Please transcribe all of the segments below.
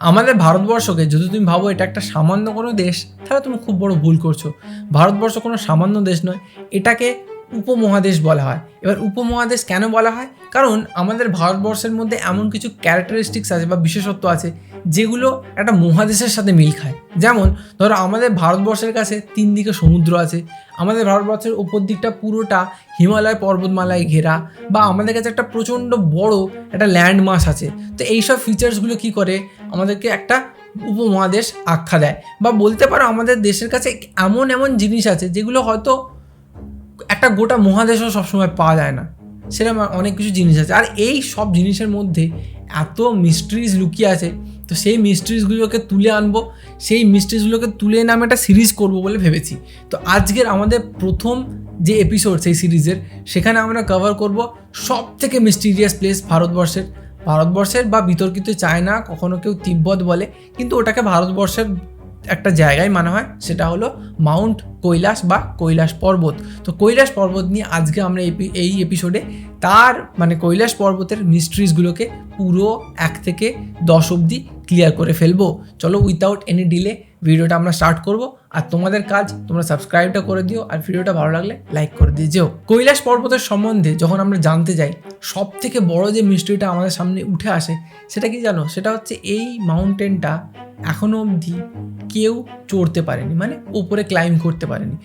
আমাদের ভারতবর্ষকে যদি তুমি ভাবো এটা একটা সামান্য কোনো দেশ, তাহলে তুমি খুব বড় ভুল করছ। ভারতবর্ষ কোনো সামান্য দেশ নয়, এটাকে উপমহাদেশ বলা হয়। এবার উপমহাদেশ কেন বলা হয়? কারণ আমাদের ভারতবর্ষের মধ্যে এমন কিছু ক্যারেক্টারিস্টিক্স আছে বা বিশেষত্ব আছে, যেগুলো একটা মহাদেশের সাথে মিল খায়। যেমন, ধরো আমাদের ভারতবর্ষের কাছে তিন দিকে সমুদ্র আছে, আমাদের ভারতবর্ষের উপর দিকটা পুরোটা হিমালয় পর্বতমালায় ঘেরা, বা আমাদের কাছে একটা প্রচণ্ড বড় একটা ল্যান্ড মাস আছে। তো এইসব ফিচার্সগুলো কি করে? আমাদেরকে একটা উপমহাদেশ আখ্যা দেয়। বা বলতে পারো আমাদের দেশের কাছে এমন এমন জিনিস আছে, যেগুলো হয়তো একটা গোটা মহাদেশও সবসময় পাওয়া যায় না। সেরকম অনেক কিছু জিনিস আছে। আর এই সব জিনিসের মধ্যে এত মিস্ট্রিজ লুকিয়ে আছে, তো সেই মিস্ট্রিজগুলোকে তুলে আনব, সেই মিস্ট্রিজগুলোকে তুলে এনে আমি একটা সিরিজ করব বলে ভেবেছি। তো আজকের আমাদের প্রথম যে এপিসোড সেই সিরিজের সেখানে আমরা কভার করব সব থেকে মিস্টিরিয়াস প্লেস ভারতবর্ষের। ভারতবর্ষের বা বিতর্কিত চায়না, কখনো কেউ তিব্বত বলে, কিন্তু ওটাকে ভারতবর্ষের একটা জায়গায় মানা হয়, সেটা হলো মাউন্ট কৈলাস বা কৈলাস পর্বত। তো কৈলাস পর্বত নিয়ে আজকে আমরা এই এপিসোডে তার মানে কৈলাস পর্বতের মিস্ট্রিজগুলোকে পুরো এক থেকে দশ অবধি ক্লিয়ার করে ফেলব। চলো উইথাউট এনি ডিলে ভিডিওটা আমরা স্টার্ট করব। আর তোমাদের কাজ, তোমরা সাবস্ক্রাইবটা করে দিও। আর ভিডিওটা ভালো লাগলে লাইক করে দিয়ে যেও। কৈলাস পর্বতের সম্বন্ধে যখন আমরা জানতে যাই সব থেকে বড় যে মিস্ট্রিটা আমাদের সামনে উঠে আসে, সেটা কি জানো? সেটা হচ্ছে এই মাউন্টেনটা এখনও অবধি কেউ চড়তে পারেনি মানে উপরে ক্লাইম করতে পারেনি।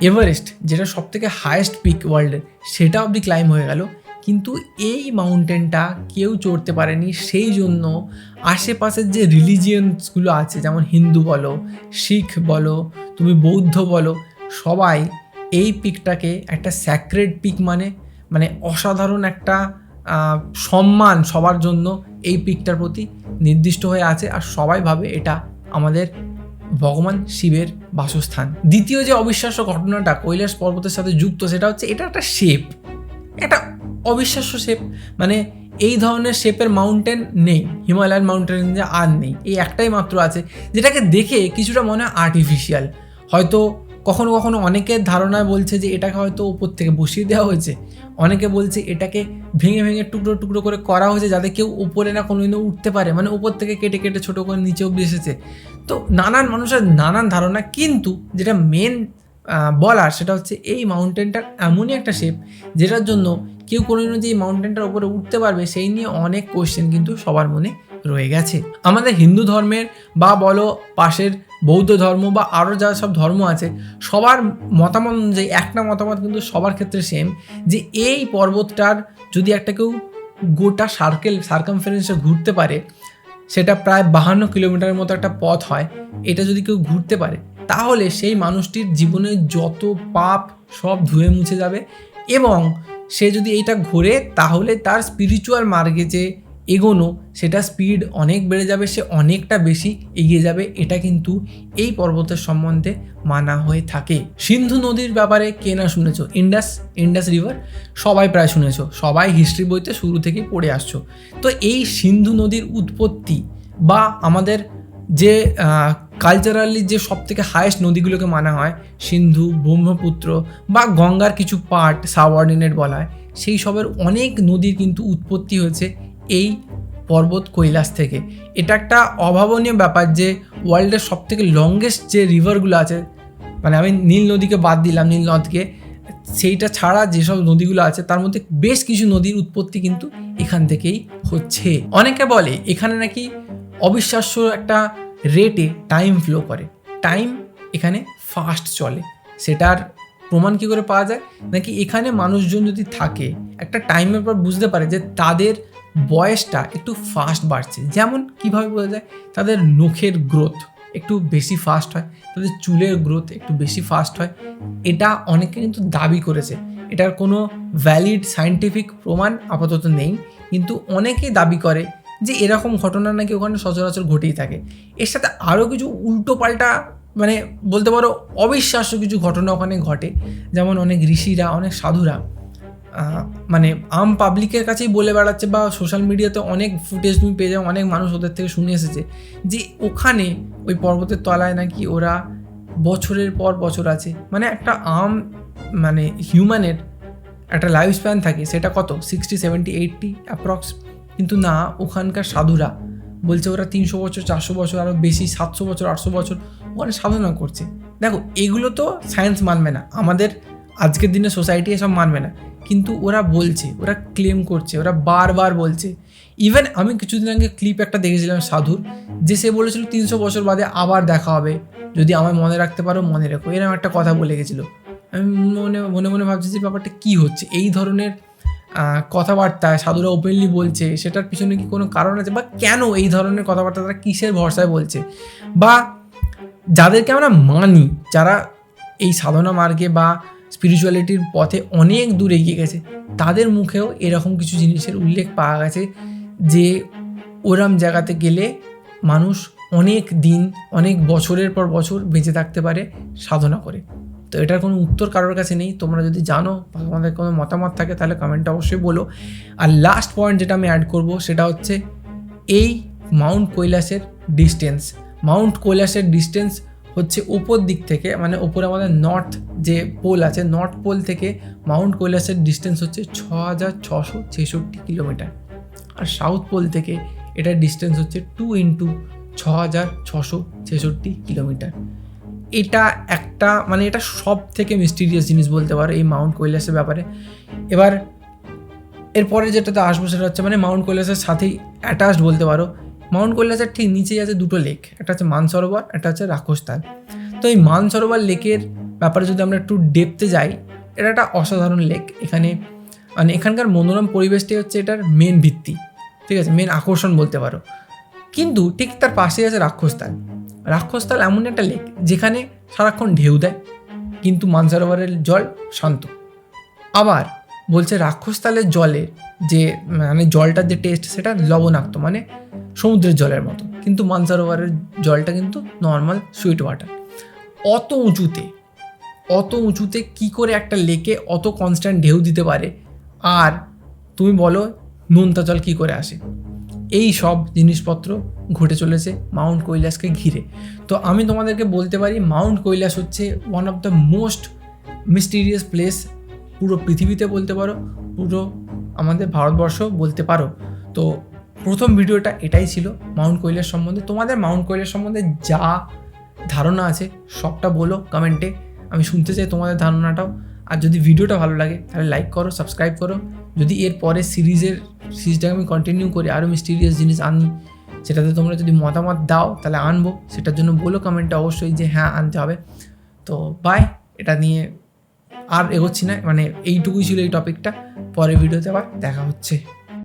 এভারেস্ট যেটা সব থেকে হায়েস্ট পিক ওয়ার্ল্ডের সেটা অবধি ক্লাইম হয়ে গেল। কিন্তু এই মাউন্টেনটা কেউ চড়তে পারেনি, সেই জন্য আশেপাশের যে রিলিজিয়নসগুলো আছে, যেমন হিন্দু বলো, শিখ বলো, তুমি বৌদ্ধ বলো, সবাই এই পিকটাকে একটা স্যাক্রেড পিক মানে মানে অসাধারণ একটা সম্মান সবার জন্য এই পিকটার প্রতি নির্দিষ্ট হয়ে আছে আর সবাই ভাবে এটা আমাদের ভগবান শিবের বাসস্থান। দ্বিতীয় যে অবিশ্বাস্য ঘটনাটা কৈলাস পর্বতের সাথে যুক্ত, সেটা হচ্ছে এটা একটা শেপ। একটা অবিশ্বাস্য শেপ। মানে এই ধরনের শেপের মাউন্টেন নেই হিমালয়ান মাউন্টেন আর নেই। এই একটাই মাত্র আছে, যেটাকে দেখে কিছুটা মনে হয় আর্টিফিশিয়াল হয়তো কখনো কখনো অনেকের ধারণায় বলছে যে এটাকে হয়তো উপর থেকে বসিয়ে দেওয়া হয়েছে। অনেকে বলছে এটাকে ভেঙে ভেঙে টুকরো টুকরো করে করা হয়েছে যাতে কেউ উপরে না কোনোদিনও উঠতে পারে মানে উপর থেকে কেটে কেটে ছোটো করে নিচে অব্দি এসেছে। তো নানান মানুষের নানান ধারণা, কিন্তু যেটা মেন বলার সেটা হচ্ছে এই মাউন্টেনটার এমনই একটা শেপ যেটার জন্য কেউ কোনোদিনও যে এই মাউন্টেনটার উপরে উঠতে পারবে সেই নিয়ে অনেক কোয়েশ্চেন কিন্তু সবার মনে রয়ে গেছে। আমাদের হিন্দু ধর্মের বা বলো পাশের বৌদ্ধ ধর্ম বা আরও যা সব ধর্ম আছে, সবার মতামত অনুযায়ী, একটা মতামত কিন্তু সবার ক্ষেত্রে সেম যে এই পর্বতটার যদি একটা কেউ গোটা সার্কেল সার্কামফারেন্সে ঘুরতে পারে, সেটা প্রায় বাহান্ন কিলোমিটারের মতো একটা পথ হয়, এটা যদি কেউ ঘুরতে পারে, তাহলে সেই মানুষটির জীবনে যত পাপ সব ধুয়ে মুছে যাবে এবং সে যদি এইটা ঘোরে, তাহলে তার স্পিরিচুয়াল মার্গে যে এগোনো, সেটা স্পিড অনেক বেড়ে যাবে, সে অনেকটা বেশি এগিয়ে যাবে, এটা কিন্তু এই পর্বতের সম্বন্ধে মানা হয়ে থাকে। সিন্ধু নদীর ব্যাপারে কে না শুনেছো? ইন্ডাস ইন্ডাস রিভার, সবাই প্রায় শুনেছো, সবাই হিস্ট্রি বইতে শুরু থেকেই পড়ে আসছো। তো এই সিন্ধু নদীর উৎপত্তি বা আমাদের যে কালচারালি যে সব থেকে হায়েস্ট নদীগুলোকে মানা হয়, সিন্ধু, ব্রহ্মপুত্র বা গঙ্গার কিছু পার্ট সাবঅর্ডিনেট বলা হয়, সেই সবের অনেক নদীর কিন্তু উৎপত্তি হয়েছে এই পর্বত কৈলাস থেকে। এটা একটা অভাবনীয় ব্যাপার যে ওয়ার্ল্ডের সব থেকে লংগেস্ট যে রিভারগুলো আছে মানে আমি নীল নদীকে বাদ দিলাম, নীল নদকে, সেইটা ছাড়া যেসব নদীগুলো আছে, তার মধ্যে বেশ কিছু নদীর উৎপত্তি কিন্তু এখান থেকেই হচ্ছে। অনেকে বলে এখানে নাকি অবিশ্বাস্য একটা রেটে টাইম ফ্লো করে। টাইম এখানে ফাস্ট চলে। সেটার প্রমাণ কী করে পাওয়া যায়? নাকি এখানে মানুষজন যদি থাকে, একটা টাইমের পর বুঝতে পারে যে তাদের বয়সটা একটু ফাস্ট বাড়ছে। যেমন কীভাবে বোঝা যায়? তাদের নখের গ্রোথ একটু বেশি ফাস্ট হয়, তাদের চুলের গ্রোথ একটু বেশি ফাস্ট হয়। এটা অনেকে কিন্তু দাবি করেছে। এটার কোনো ভ্যালিড সায়েন্টিফিক প্রমাণ আপাতত নেই। কিন্তু অনেকেই দাবি করে যে এরকম ঘটনা নাকি ওখানে সচরাচর ঘটেই থাকে। এর সাথে আরও কিছু উল্টো পাল্টা মানে বলতে পারো অবিশ্বাস্য কিছু ঘটনা ওখানে ঘটে। যেমন অনেক ঋষিরা, অনেক সাধুরা মানে আম পাবলিকের কাছেই বলে বেড়াচ্ছে বা সোশ্যাল মিডিয়াতে অনেক ফুটেজ তুমি পেয়ে যাও, অনেক মানুষ ওদের থেকে শুনে এসেছে যে ওখানে ওই পর্বতের তলায় নাকি ওরা বছরের পর বছর আছে। মানে একটা আম মানে হিউম্যানের একটা লাইফ স্প্যান থাকে, সেটা কত? সিক্সটি সেভেন্টি এইটটি অ্যাপ্রক্স কিন্তু না, ওখানকার সাধুরা বলছে ওরা তিনশো বছর, চারশো বছর আরও বেশি, সাতশো বছর, আটশো বছর ওখানে সাধনা করছে। দেখো, এগুলো তো সায়েন্স মানবে না। আমাদের আজকের দিনে সোসাইটি এসব মানবে না। কিন্তু ওরা বলছে, ওরা ক্লেম করছে, ওরা বারবার বলছে। ইভেন আমি কিছুদিন আগে ক্লিপ একটা দেখেছিলাম সাধুর, যে সে বলেছিল তিনশো বছর বাদে আবার দেখা হবে। যদি আমায় মনে রাখতে পারো, মনে রেখো। এরকম একটা কথা বলে গেছিল। আমি মনে মনে মনে ভাবছি যে ব্যাপারটা কী হচ্ছে? এই ধরনের কথাবার্তায় সাধুরা ওপেনলি বলছে, সেটার পিছনে কি কোনো কারণ আছে? বা কেন এই ধরনের কথাবার্তা তারা কিসের ভরসায় বলছে? বা যাদেরকে আমরা মানি, যারা এই সাধনা মার্গে বা স্পিরিচুয়ালিটির পথে অনেক দূর এগিয়ে গেছে। তাদের মুখেও এরকম কিছু জিনিসের উল্লেখ পাওয়া গেছে যে ওরম জায়গাতে গেলে মানুষ অনেক দিন, অনেক বছরের পর বছর বেঁচে থাকতে পারে সাধনা করে। তো এটার কোনো উত্তর কারোর কাছে নেই। তোমরা যদি জানো, বা তোমাদের কোনো মতামত থাকে, তাহলে কমেন্টে অবশ্যই বলো। আর লাস্ট পয়েন্ট যেটা আমি অ্যাড করব, সেটা হচ্ছে এই মাউন্ট কৈলাসের ডিস্টেন্স মাউন্ট কৈলাসের ডিস্টেন্স হচ্ছে ওপর দিক থেকে মানে ওপরে আমাদের নর্থ যে পোল আছে নর্থ পোল থেকে মাউন্ট কৈলাসের ডিস্টেন্স হচ্ছে ছ হাজার ছশো ছেষট্টি কিলোমিটার। আর সাউথ পোল থেকে এটার ডিস্টেন্স হচ্ছে টু ইন্টু ছ হাজার ছশো ছেষট্টি কিলোমিটার। এটা একটা মানে এটা সব থেকে মিস্টিরিয়াস জিনিস বলতে পারো এই মাউন্ট কৈলাসের ব্যাপারে। এবার, এরপরে যেটাতে আসব সেটা হচ্ছে মানে মাউন্ট কৈলাসের সাথেই অ্যাটাচড বলতে পারো। মাউন্ট কৈলাসের ঠিক নিচেই আছে দুটো লেক একটা হচ্ছে মানসরোবর, একটা হচ্ছে রাক্ষসতাল তো এই মানসরোবর লেকের ব্যাপারে যদি আমরা একটু ডেপতে যাই, এটা একটা অসাধারণ লেক এখানে মানে এখানকার মনোরম পরিবেশটাই হচ্ছে এটার মেন ভিত্তি, ঠিক আছে? মেন আকর্ষণ বলতে পারো। কিন্তু ঠিক তার পাশেই আছে রাক্ষসতাল রাক্ষসতাল এমন একটা লেক যেখানে সারাক্ষণ ঢেউ দেয়, কিন্তু মানসরোবরের জল শান্ত। আবার বলছে রাক্ষসতালের জলের যে মানে জলটার যে টেস্ট সেটা লবণাক্ত মানে সমুদ্রের জলের মতো। কিন্তু মানসারোভারের জলটা কিন্তু নর্মাল সুইট ওয়াটার অত উঁচুতে অত উঁচুতে কি করে একটা লেকে অত কনস্ট্যান্ট ঢেউ দিতে পারে? আর তুমি বলো, নোনতা জল কী করে আসে? এই সব জিনিসপত্র ঘটে চলেছে মাউন্ট কৈলাসকে ঘিরে। তো আমি তোমাদেরকে বলতে পারি, মাউন্ট কৈলাস হচ্ছে one of the most mysterious place পুরো পৃথিবীতে বলতে পারো, পুরো আমাদের ভারতবর্ষ বলতে পারো। তো প্রথম ভিডিওটা এটাই ছিল, মাউন্ট কৈলাস সম্বন্ধে। তোমাদের মাউন্ট কৈলাস সম্বন্ধে যা ধারণা আছে, সবটা বলো কমেন্টে। আমি শুনতে চাই তোমাদের ধারণাটাও। আর যদি ভিডিওটা ভালো লাগে, তাহলে লাইক করো সাবস্ক্রাইব করো। যদি এর পরে সিরিজের, সিরিজটাকে আমি কন্টিনিউ করি আরও মিস্টিরিয়াস জিনিস আনি, সেটাতে তোমরা যদি মতামত দাও, তাহলে আনব। সেটার জন্য বলো কমেন্টে অবশ্যই যে হ্যাঁ আনতে হবে। তো বাই এটা নিয়ে আর এগোচ্ছি না। মানে এইটুকুই ছিল এই টপিকটা পরের ভিডিওতে আবার দেখা হচ্ছে।